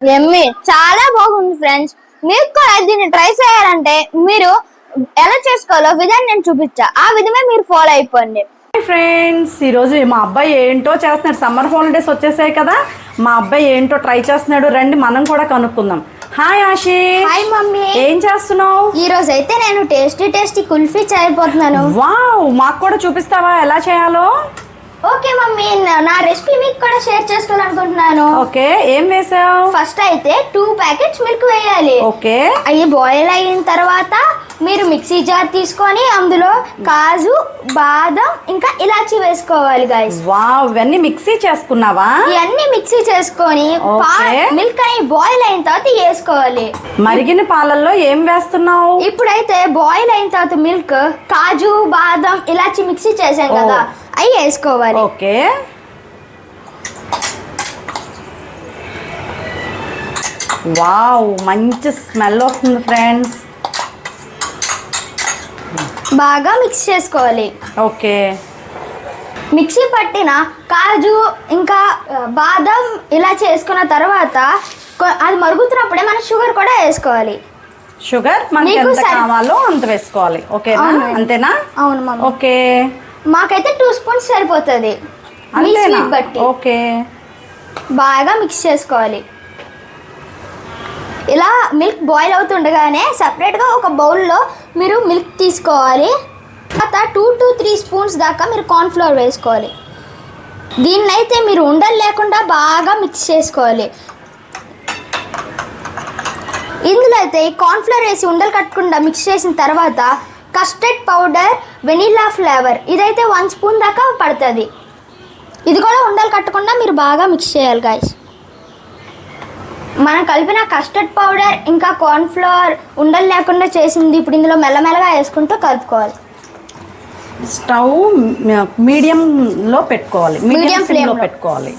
ఎమ్మి చాలా బాగుంది ఫ్రెండ్స్. మీరు కూడా దీన్ని ట్రై చేయాలంటే మీరు ఎలా చేసుకోవాలో విధానం నేను చూపించా. ఆ విధమే మీరు ఫాలో అయిపోండి. ఫ్రెండ్స్ ఈరోజు మా అబ్బాయి ఏంటో చేస్తున్నాడు. సమ్మర్ హాలిడేస్ వచ్చేసాయి కదా మా అబ్బాయి ఏంటో ట్రై చేస్తున్నాడు. రండి మనం కూడా కనుక్కుందాం. Hi Ashi hi mummy. ఏం చేస్తున్నావు? ఈ రోజు అయితే నేను టేస్టీ టేస్టీ కుల్ఫీ చేయబోతున్నాను. వావ్ మాకు కూడా చూపిస్తావా ఎలా చేయాలో? ఓకే మమ్మీ నా- రెసిపీ మీకు కూడా షేర్ చేసుకోవాలనుకుంటున్నాను ఓకే ఏం వేసావు? ఫస్ట్ అయితే టూ ప్యాకెట్స్ మిల్క్ వేయాలి. ఓకే. అవి బాయిల్ అయిన తర్వాత మీరు మిక్సీ జార్ తీసుకొని అందులో కాజు బాదం ఇంకా ఇలాచి వేసుకోవాలి గైస్ వావ్ ఇవన్నీ మిక్సీ చేసుకున్నావా? ఇవన్నీ మిక్సీ చేసుకొని. మిల్క్ అని బాయిల్ అయిన తర్వాత వేసుకోవాలి. మరిగిన పాలల్లో ఏం వేస్తున్నావు? ఇప్పుడైతే బాయిల్ అయిన తర్వాత మిల్క్ కాజు బాదం ఇలాచి మిక్సీ చేసాం కదా. అవి వేసుకోవాలి. ఓకే. వావ్ మంచి స్మెల్ వస్తుంది ఫ్రెండ్స్ బాగా మిక్స్ చేసుకోవాలి. ఓకే. మిక్సీ పట్టిన కాజు ఇంకా బాదం ఇలా చేసుకున్న తర్వాత అది మరుగుతున్నప్పుడే మనం షుగర్ కూడా వేసుకోవాలి. షుగర్ మనకి ఎంత కావాలో అంత వేసుకోవాలి. ఓకేనా? అవును. అంతేనా? అవును ఓకే. మాకైతే టూ స్పూన్స్ సరిపోతుంది. మీ అంతేనా? స్వీట్ బట్టి. ఓకే. బాగా మిక్స్ చేసుకోవాలి. ఇలా మిల్క్ బాయిల్ అవుతుండగానే సపరేట్గా ఒక బౌల్లో మీరు మిల్క్ తీసుకోవాలి. తర్వాత టూ టు త్రీ స్పూన్స్ దాకా మీరు కార్న్ఫ్లవర్ వేసుకోవాలి. దీన్ని అయితే మీరు ఉండలు లేకుండా బాగా మిక్స్ చేసుకోవాలి. ఇందులో అయితే కార్న్ఫ్లవర్ వేసి ఉండలు కట్టకుండా మిక్స్ చేసిన తర్వాత కస్టర్డ్ పౌడర్ వెనీలా ఫ్లేవర్ ఇదైతే వన్ స్పూన్ దాకా పడుతుంది. ఇది కూడా ఉండలు కట్టకుండా మీరు బాగా మిక్స్ చేయాలి గాయస్ మనం కలిపిన కస్టర్డ్ పౌడర్ ఇంకా కార్న్ఫ్లవర్ ఉండలు లేకుండా చేసింది ఇప్పుడు ఇందులో మెల్లమెల్లగా వేసుకుంటూ కలుపుకోవాలి. స్టవ్ మీడియం లో పెట్టుకోవాలి. మీడియం ఫ్లేమ్ flame లో లో. పెట్టుకోవాలి.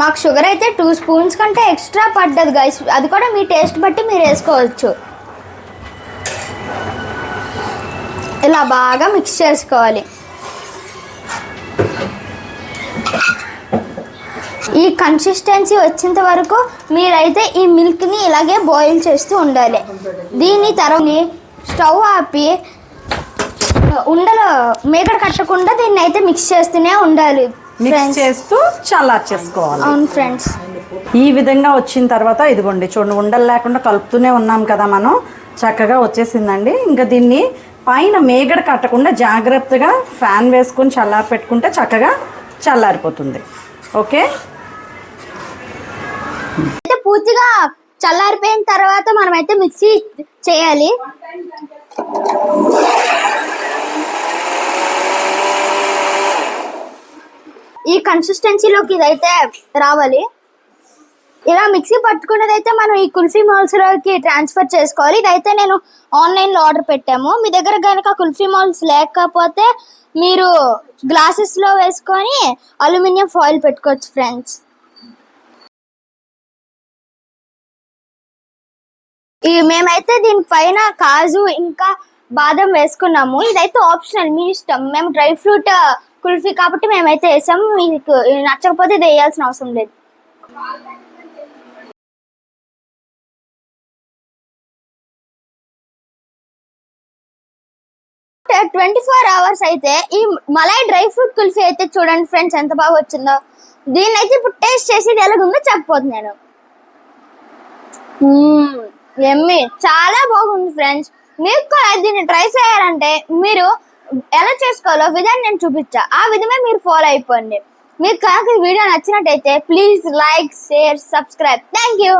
మాకు షుగర్ అయితే టూ స్పూన్స్ కంటే ఎక్స్ట్రా పడ్డది గైస్ అది కూడా మీ టేస్ట్ బట్టి మీరు వేసుకోవచ్చు. ఇలా బాగా మిక్స్ చేసుకోవాలి. ఈ కన్సిస్టెన్సీ వచ్చేంత వరకు మీరైతే ఈ మిల్క్ని ఇలాగే బాయిల్ చేస్తూ ఉండాలి. దీని తర్వాత స్టవ్ ఆపి ఉండలు మేకడ కట్టకుండా దీన్ని అయితే మిక్స్ చేస్తూనే ఉండాలి మిక్స్ ఫ్రెండ్స్ చేస్తూ చల్లార్చేసుకోవాలి అవును ఫ్రెండ్స్ ఈ విధంగా వచ్చిన తర్వాత ఇదిగోండి చూడండి ఉండలు లేకుండా కలుపుతూనే ఉన్నాం కదా మనం. చక్కగా వచ్చేసిందండి. ఇంకా దీన్ని పైన మేగడ కట్టకుండా జాగ్రత్తగా ఫ్యాన్ వేసుకొని చల్లారి పెట్టుకుంటే చక్కగా చల్లారిపోతుంది. ఓకే అయితే పూర్తిగా చల్లారిపోయిన తర్వాత మనమైతే మిక్సీ చేయాలి. ఈ కన్సిస్టెన్సీలోకి ఇదైతే రావాలి. ఇలా మిక్సీ పట్టుకున్నది అయితే మనం ఈ కుల్ఫీ మాల్స్లోకి ట్రాన్స్ఫర్ చేసుకోవాలి. ఇదైతే నేను ఆన్లైన్లో ఆర్డర్ పెట్టాము. మీ దగ్గర కనుక కుల్ఫీ మాల్స్ లేకపోతే మీరు గ్లాసెస్లో వేసుకొని అల్యూమినియం ఫాయిల్ పెట్టుకోవచ్చు ఫ్రెండ్స్ ఈ మేమైతే దీనిపైన కాజు ఇంకా బాదం వేసుకున్నాము. ఇదైతే ఆప్షనల్ మీ ఇష్టం. మేము డ్రై ఫ్రూట్ కుల్ఫీ కాబట్టి మేమైతే వేసాము మీకు నచ్చకపోతే ఇది వేయాల్సిన అవసరం లేదు. ట్వంటీ ఫోర్ అవర్స్ అయితే ఈ మలై డ్రై ఫ్రూట్ కుల్ఫీ అయితే చూడండి ఫ్రెండ్స్ ఎంత బాగా వచ్చిందో. దీన్ని అయితే ఇప్పుడు టేస్ట్ చేసి ఎలాగుందో చెప్పబోతున్నాను. నేను ఎమ్మి చాలా బాగుంది ఫ్రెండ్స్. మీరు కూడా దీన్ని ట్రై చేయాలంటే మీరు ఎలా చేసుకోవాలో విధానం నేను చూపించా. ఆ విధమే మీరు ఫాలో అయిపోండి. మీకు కనుక ఈ వీడియో నచ్చినట్టయితే please like share subscribe thank you